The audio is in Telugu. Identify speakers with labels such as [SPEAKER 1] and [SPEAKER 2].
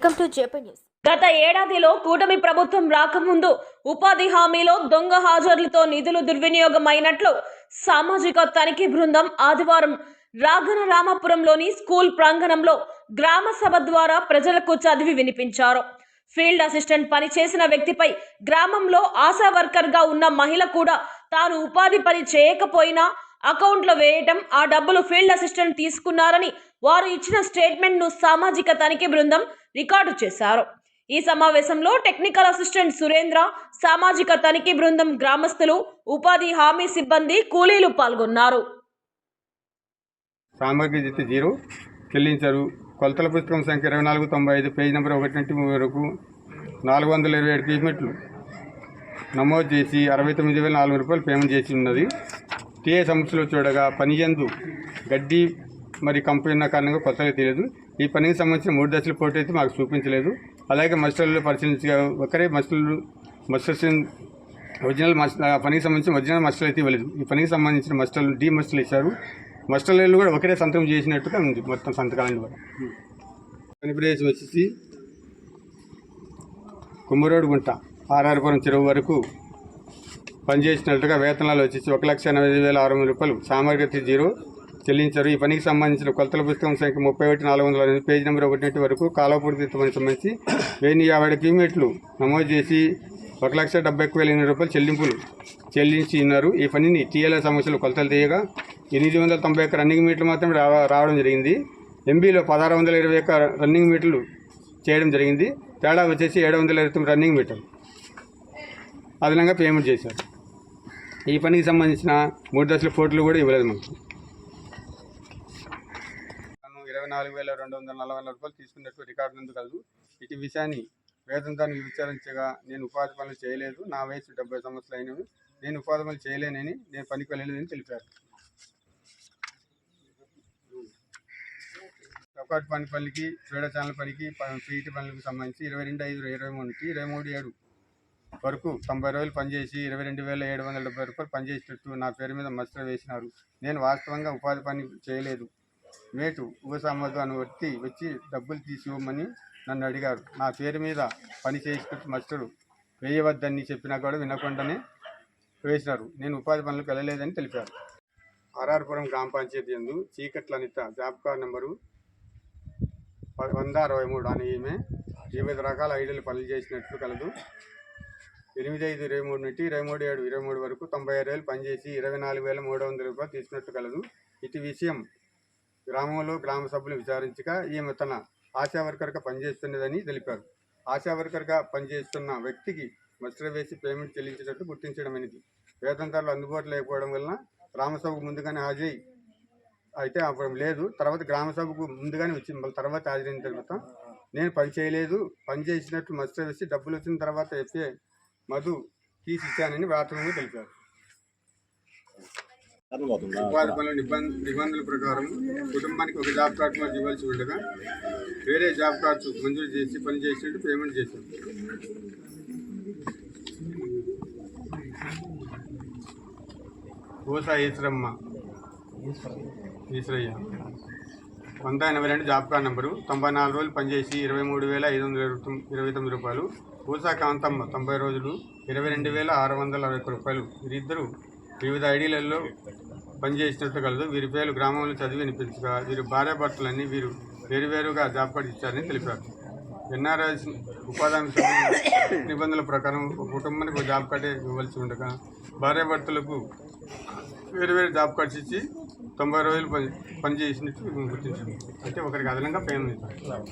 [SPEAKER 1] వెల్కమ్ టు జేపీ న్యూస్
[SPEAKER 2] గత ఏడాదిలో కూటమి ప్రభుత్వం రాకముందు ఉపాధి హామీలో దొంగ హాజరులతో నిధులు దుర్వినియోగం అయినట్లు సామాజిక తనిఖీ బృందం ఆదివారం రాఘన రామాపురంలోని స్కూల్ ప్రాంగణంలో గ్రామ సభ ద్వారా ప్రజలకు చదివి వినిపించారు. ఫీల్డ్ అసిస్టెంట్ పనిచేసిన వ్యక్తిపై గ్రామంలో ఆశా వర్కర్గా ఉన్న మహిళ కూడా తాను ఉపాధి పని చేయకపోయినా అకౌంట్లో వేయటం ఆ డబ్బులు ఫీల్డ్ అసిస్టెంట్ తీసుకున్నారని వారు ఇచ్చిన స్టేట్మెంట్ను సామాజిక తనిఖీ బృందం రికార్డు చేశారు. ఈ సమావేశంలో టెక్నికల్ అసిస్టెంట్ సురేంద్ర సామాజిక తనిఖీ బృందం గ్రామస్తులు ఉపాధి హామీ సిబ్బంది కూలీలు పాల్గొన్నారు.
[SPEAKER 3] సామగ్రి జీరో చెల్లించారు. కొలతల పుస్తకం సంఖ్య ఇరవై నాలుగు తొంభై ఐదు పేజ్ నెంబర్ ఒకటి నుండి మూడు వరకు నాలుగు వందల ఇరవై ఏడు పీస్మెట్లు నమోదు చేసి అరవై తొమ్మిది వేల నాలుగు రూపాయలు పేమెంట్ చేసి ఉన్నది. టీఏ సమస్యలు చూడగా పనియందు గడ్డి మరి కంపెనీ ఉన్న కారణంగా కొత్తగా తెలియదు. ఈ పనికి సంబంధించిన మూడు దశల పోటీ అయితే మాకు చూపించలేదు. అలాగే మస్టర్లు పరిశీలించగా ఒకరే మస్టర్లు మస్టర్స్ ఒరిజినల్ మస్ ఆ పనికి సంబంధించిన ఒరిజినల్ మస్టర్లు అయితే ఇవ్వలేదు. ఈ పనికి సంబంధించిన మస్టర్లు డీ మస్టర్లు ఇచ్చారు. మస్టర్లు కూడా ఒకరే సంతకం చేసినట్టుగా ఉంది మొత్తం సంతకాలను కూడా పని ప్రదేశం వచ్చేసి కుమ్మరోడు గుంట ఆర్ఆర్పురం చెరువు వరకు పనిచేసినట్టుగా వేతనాలు వచ్చేసి ఒక లక్ష ఎనభై వేల ఆరు వందల రూపాయలు. సామగ్రి జీరో చెల్లించారు. ఈ పనికి సంబంధించిన కొలతల పుస్తకం సంఖ్య ముప్పై ఒకటి నాలుగు వందల ఎనిమిది పేజీ నెంబర్ ఒకటి వరకు కాలపూర్తి పనికి సంబంధించి వెయ్యి యాభై కిలోమీటర్లు నమోదు చేసి ఒక లక్ష డెబ్బై ఒక్క వేల ఎనిమిది రూపాయలు చెల్లింపులు చెల్లించి ఉన్నారు. ఈ పనిని టీఎల్ఏ సమస్యలు కొలతలు తీయగా ఎనిమిది వందల తొంభై ఒక్క రన్నింగ్ మీటర్లు మాత్రమే రావ రావడం జరిగింది. ఎంబీలో పదహారు వందల ఇరవై ఒక్క రన్నింగ్ మీటర్లు చేయడం జరిగింది. తేడా వచ్చేసి ఏడు వందల ఇరవై తొమ్మిది రన్నింగ్ మీటర్ అదనంగా పేమెంట్ చేశారు. ఈ పనికి సంబంధించిన మూడు దశల ఫోటోలు కూడా ఇవ్వలేదు మనకు తను ఇరవై నాలుగు వేల రెండు వందల నలభై నాలుగు రూపాయలు తీసుకున్నట్టు రికార్డు నందు కలదు ఇటు విషయాన్ని వేతనదాన్ని విచారించగా నేను ఉపాధి పనులు చేయలేదు నా వయసు డెబ్బై సంవత్సరాలు అయినవి నేను ఉపాధి పనులు చేయలేనని నేను పనికి వెళ్ళలేదని తెలిపారు ఒకటి పని పనికి క్రీడా ఛానల్ పనికి పీఈటీ పనులకు సంబంధించి ఇరవై రెండు ఐదు ఇరవై మూడుకి ఇరవై మూడు ఏడు వరకు తొంభై రోజులు పనిచేసి ఇరవై రెండు వేల ఏడు వందల డెబ్బై రూపాయలు పనిచేసినట్టు నా పేరు మీద మస్టర్ వేసినారు. నేను వాస్తవంగా ఉపాధి పని చేయలేదు. మేటు ఉపసమ్మదు అని వచ్చి వచ్చి డబ్బులు తీసి ఇవ్వమని నన్ను అడిగారు. నా పేరు మీద పని చేసినట్టు మస్టరు వేయవద్దని చెప్పినా కూడా వినకుండానే వేసినారు. నేను ఉపాధి పనులకు వెళ్ళలేదని తెలిపారు. ఆర్ఆర్పురం గ్రామ పంచాయతీ ఎందు Cheekatla Anitha job card number వంద అరవై మూడు. అని ఈమె వివిధ రకాల ఐడియలు పనులు చేసినట్లు కలదు. ఎనిమిది ఐదు ఇరవై మూడు నుండి ఇరవై మూడు ఏడు ఇరవై మూడు వరకు తొంభై ఆరు వేలు పనిచేసి ఇరవై నాలుగు వేల మూడు వందల రూపాయలు తీసుకున్నట్టు కలదు. ఇటు విషయం గ్రామంలో గ్రామ సభ్యులు విచారించగా ఈమె తన ఆశా వర్కర్గా పనిచేస్తున్నదని తెలిపారు. ఆశా వర్కర్గా పనిచేస్తున్న వ్యక్తికి మస్టర్ వేసి పేమెంట్ చెల్లించినట్టు గుర్తించడం అనేది వేతనదారులు అందుబాటులో లేకపోవడం వలన గ్రామసభకు ముందుగానే హాజరై అయితే అప్పుడు లేదు. తర్వాత గ్రామసభకు ముందుగానే వచ్చింది మళ్ళీ తర్వాత హాజరైన తర్వాత నేను పని చేయలేదు. పని చేసినట్టు మస్టర్ వేసి డబ్బులు వచ్చిన తర్వాత ఎఫ్ఏ మధు తీసి ఇచ్చానని వ్రాతలను తెలిపారు. ఉపాధి పనుల నిబంధ నిబంధనల ప్రకారం కుటుంబానికి ఒక జాబ్ కార్డు మాకు ఇవ్వాల్సి ఉండగా వేరే జాబ్ కార్డ్స్ మంజూరు చేసి పని చేసినట్టు పేమెంట్ చేశాం. ఓసా ఈశ్వరమ్మ ఈశ్వరయ్య వంద ఎనభై రెండు జాబ్ కార్డ్ నెంబరు. తొంభై నాలుగు రోజులు పనిచేసి ఇరవై మూడు వేల ఐదు వందల ఇరవై తొమ్మిది రూపాయలు. ఊసా కాంతమ్మ తొంభై రోజులు ఇరవై రెండు వేల ఆరు వందల అరవై ఒక్క రూపాయలు. వీరిద్దరూ వివిధ ఐడీలలో పనిచేసినట్టు కలదు. వీరి పేర్లు గ్రామంలో చదివి వినిపించగా వీరు భార్యాభర్తలన్నీ వీరు వేరువేరుగా జాబ్ కార్డు ఇచ్చారని తెలిపారు. ఎన్ఆర్ఎస్ ఉపాధి నిబంధనల ప్రకారం ఒక కుటుంబానికి ఒక జాబ్ కార్డే ఇవ్వాల్సి ఉండగా భార్యాభర్తలకు వేరు వేరు జాబ్ కార్డ్స్ ఇచ్చి తొంభై రోజులు పని పని చేసినట్టు గుర్తించాము అయితే ఒకరికి అదనంగా పేమెంట్ ఇస్తారు